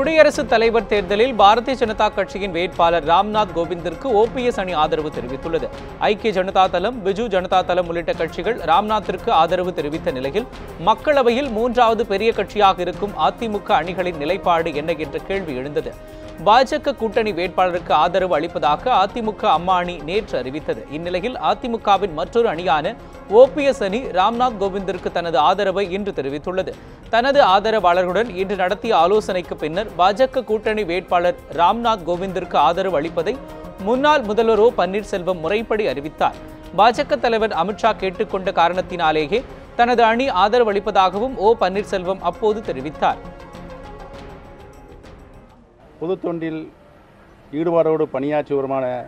குடியரசுத் தலைவர் தேர்தலில் பாரதிய ஜனதா கட்சியின் வேட்பாளர் ராம்நாத் கோவிந்திற்கு ஓபிஎஸ் அணி ஆதரவு தெரிவித்துள்ளது. ஐக்கிய ஜனதா தளம் பிஜு ஜனதா தளம் உள்ளிட்ட கட்சிகள் ராம்நாத்திற்கு ஆதரவு தெரிவித்த நிலையில் மக்களவையில் மூன்றாவது பெரிய கட்சியாக இருக்கும் அதிமுக அணிகளின் நிலைப்பாடு என்ன என்ற கேள்வி எழுந்தது. பாஜக கூட்டணி வேட்பாளருக்கு ஆதரவு அளிப்பதாக அதிமுக அம்மா அணி நேற்று அறிவித்தது. இந்நிலையில் அதிமுகவின் மற்றொரு அணியான ஓபிஎஸ் அணி ராம்நாத் கோவிந்திற்கு தனது ஆதரவை இன்று தெரிவித்துள்ளது. தனது ஆதரவாளர்களுடன் இன்று நடத்திய ஆலோசனைக்கு பின்னர் பாஜக கூட்டணி வேட்பாளர் ராம்நாத் கோவிந்திற்கு ஆதரவு அளிப்பதை முன்னாள் முதல்வர் ஓ பன்னீர்செல்வம் முறைப்படி அறிவித்தார். பாஜக தலைவர் அமித்ஷா கேட்டுக்கொண்ட காரணத்தினாலேயே தனது அணி ஆதரவு அளிப்பதாகவும் ஓ பன்னீர்செல்வம் அப்போது தெரிவித்தார். பொது தொண்டில் ஈடுபாடோடு பணியாற்றியவருமான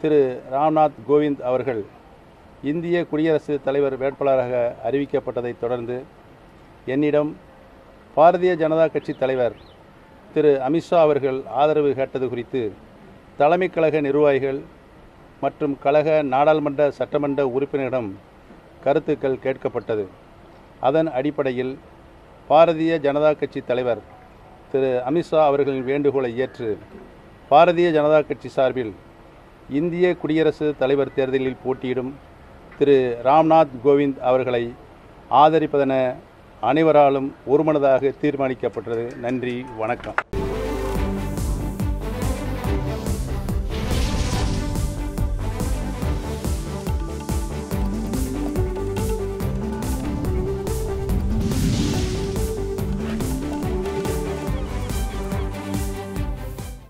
திரு ராம்நாத் கோவிந்த் அவர்கள் இந்திய குடியரசுத் தலைவர் வேட்பாளராக அறிவிக்கப்பட்டதைத் தொடர்ந்து என்னிடம் பாரதிய ஜனதா கட்சி தலைவர் திரு அமித்ஷா அவர்கள் ஆதரவு கேட்டது குறித்து தலைமை கழக நிர்வாகிகள் மற்றும் கழக நாடாளுமன்ற சட்டமன்ற உறுப்பினரிடம் கருத்துக்கள் கேட்கப்பட்டது. அதன் அடிப்படையில் பாரதிய ஜனதா கட்சி தலைவர் திரு அமித்ஷா அவர்களின் வேண்டுகோளை ஏற்று பாரதிய ஜனதா கட்சி சார்பில் இந்திய குடியரசு தலைவர் தேர்தலில் போட்டியிடும் திரு ராம்நாத் கோவிந்த் அவர்களை ஆதரிப்பதென அனைவராலும் ஒருமனதாக தீர்மானிக்கப்பட்டது. நன்றி வணக்கம்.